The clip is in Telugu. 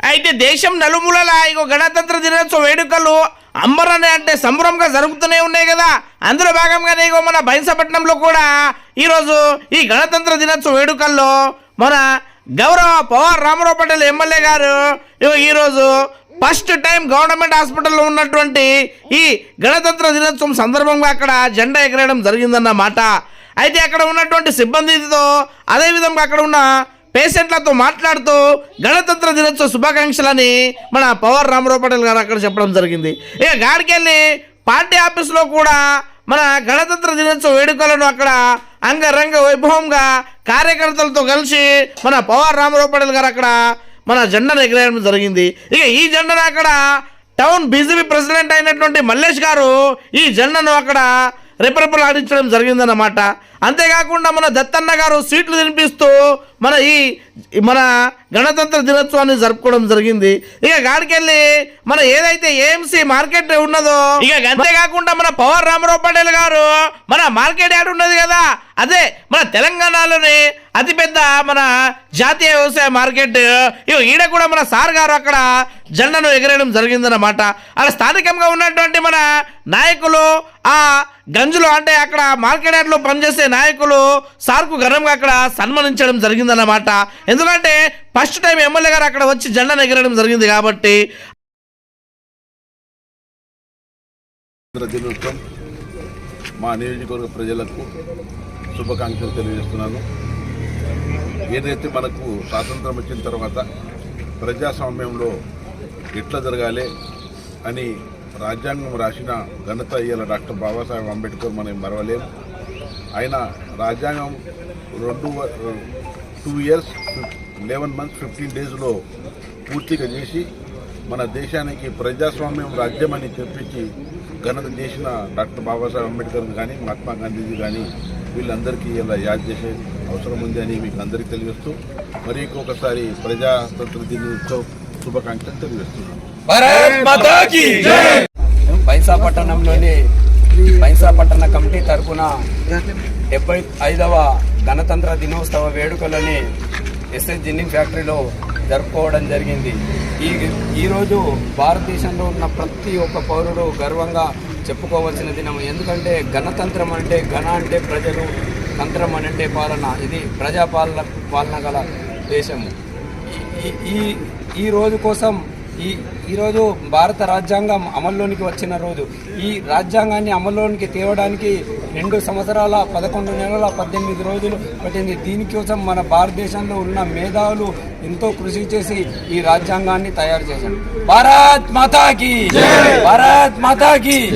అయితే దేశం నలుమూలల ఇక గణతంత్ర దినోత్సవ వేడుకలు అంబరనే అంటే సంబరంగా జరుగుతూనే ఉన్నాయి కదా. అందులో భాగంగానే ఇగో మన బైన్సపట్నంలో కూడా ఈరోజు ఈ గణతంత్ర దినోత్సవ వేడుకల్లో మన గౌరవ పవార్ రామారావు పటేల్ ఎమ్మెల్యే గారు ఈరోజు ఫస్ట్ టైం గవర్నమెంట్ హాస్పిటల్లో ఉన్నటువంటి ఈ గణతంత్ర దినోత్సవం సందర్భంగా అక్కడ జెండా ఎగరేయడం జరిగిందన్నమాట. అయితే అక్కడ ఉన్నటువంటి సిబ్బందితో అదేవిధంగా అక్కడ ఉన్న పేషెంట్లతో మాట్లాడుతూ గణతంత్ర దినోత్సవ శుభాకాంక్షలని మన పవర్ రామరావు పటేల్ గారు అక్కడ చెప్పడం జరిగింది. ఇక గాడికెళ్ళి పార్టీ ఆఫీస్లో కూడా మన గణతంత్ర దినోత్సవ వేడుకలను అక్కడ అంగరంగ వైభవంగా కార్యకర్తలతో కలిసి మన పవర్ రామరావు పటేల్ గారు అక్కడ మన జెండాను ఎగరేయడం జరిగింది. ఇక ఈ జెండాను అక్కడ టౌన్ బీజేపీ ప్రెసిడెంట్ అయినటువంటి మల్లేష్ గారు ఈ జెండాను అక్కడ రెపరెపలాడించడం జరిగిందన్నమాట. అంతేకాకుండా మన దత్తన్న గారు సీట్లు తినిపిస్తూ మన ఈ మన గణతంత్ర దినోత్సవాన్ని జరుపుకోవడం జరిగింది. ఇక గాడికెళ్ళి మన ఏదైతే ఏఎంసీ మార్కెట్ ఉన్నదో ఇక అంతేకాకుండా మన పవర్ రామారావు పటేల్ గారు మన మార్కెట్ యార్డ్ ఉన్నది కదా అదే మన తెలంగాణలోని అతిపెద్ద మన జాతీయ వ్యవసాయ మార్కెట్. ఇగో ఈడ కూడా మన సార్ గారు అక్కడ జెండాను ఎగరేయడం జరిగిందన్నమాట. అక్కడ స్థానికంగా ఉన్నటువంటి మన నాయకులు ఆ గంజులు అంటే అక్కడ మార్కెట్ యార్డ్లో పనిచేసే నాయకులు సార్కు ఘనంగా అక్కడ సన్మానించడం జరిగిందన్నమాట. ఎందుకంటే ఫస్ట్ టైం ఎమ్మెల్యే గారు అక్కడ వచ్చి జెండా ఎగరడం జరిగింది కాబట్టి దినోత్సవం మా నియోజకవర్గ ప్రజలకు శుభాకాంక్షలు తెలియజేస్తున్నాను. ఏదైతే మనకు స్వాతంత్రం వచ్చిన తర్వాత ప్రజాస్వామ్యంలో ఎట్లా జరగాలి అని రాజ్యాంగం రాసిన ఘనత ఇయ్యాల డాక్టర్ బాబాసాహెబ్ అంబేద్కర్ మనం మరవలేము ఆయన రాజ్యాంగం రెండు two years eleven months fifteen డేస్లో పూర్తిగా చేసి మన దేశానికి ప్రజాస్వామ్యం రాజ్యం అని చెప్పించి ఘనత చేసిన డాక్టర్ బాబాసాహెబ్ అంబేద్కర్ కానీ మహాత్మా గాంధీజీ కానీ వీళ్ళందరికీ ఇలా యాద్ చేసే అవసరం ఉంది అని మీకు అందరికీ తెలియజేస్తూ మరి ఇంకొకసారి ప్రజాతంత్ర దినోత్సవ శుభాకాంక్షలు తెలియజేస్తున్నాను. భారత్ మాతా పట్టణంలోని పట్టణ కమిటీ తరఫున డెబ్బై ఐదవ గణతంత్ర దినోత్సవ వేడుకలని ఎస్ఎస్ జిన్నింగ్ ఫ్యాక్టరీలో జరుపుకోవడం జరిగింది. ఈ ఈరోజు భారతదేశంలో ఉన్న ప్రతి ఒక్క పౌరుడు గర్వంగా చెప్పుకోవాల్సిన దినం. ఎందుకంటే గణతంత్రం అంటే గణ అంటే ప్రజలు తంత్రం అని అంటే పాలన. ఇది ప్రజాపాలన పాలన గల దేశము. ఈ- ఈ ఈ రోజు కోసం ఈ ఈరోజు భారత రాజ్యాంగం అమల్లోనికి వచ్చిన రోజు. ఈ రాజ్యాంగాన్ని అమల్లోనికి తేవడానికి రెండు సంవత్సరాల పదకొండు నెలల పద్దెనిమిది రోజులు పట్టింది. దీనికోసం మన భారతదేశంలో ఉన్న మేధావులు ఎంతో కృషి చేసి ఈ రాజ్యాంగాన్ని తయారు చేశారు. భారత్ మాతాకి! భారత్ మాతాకి!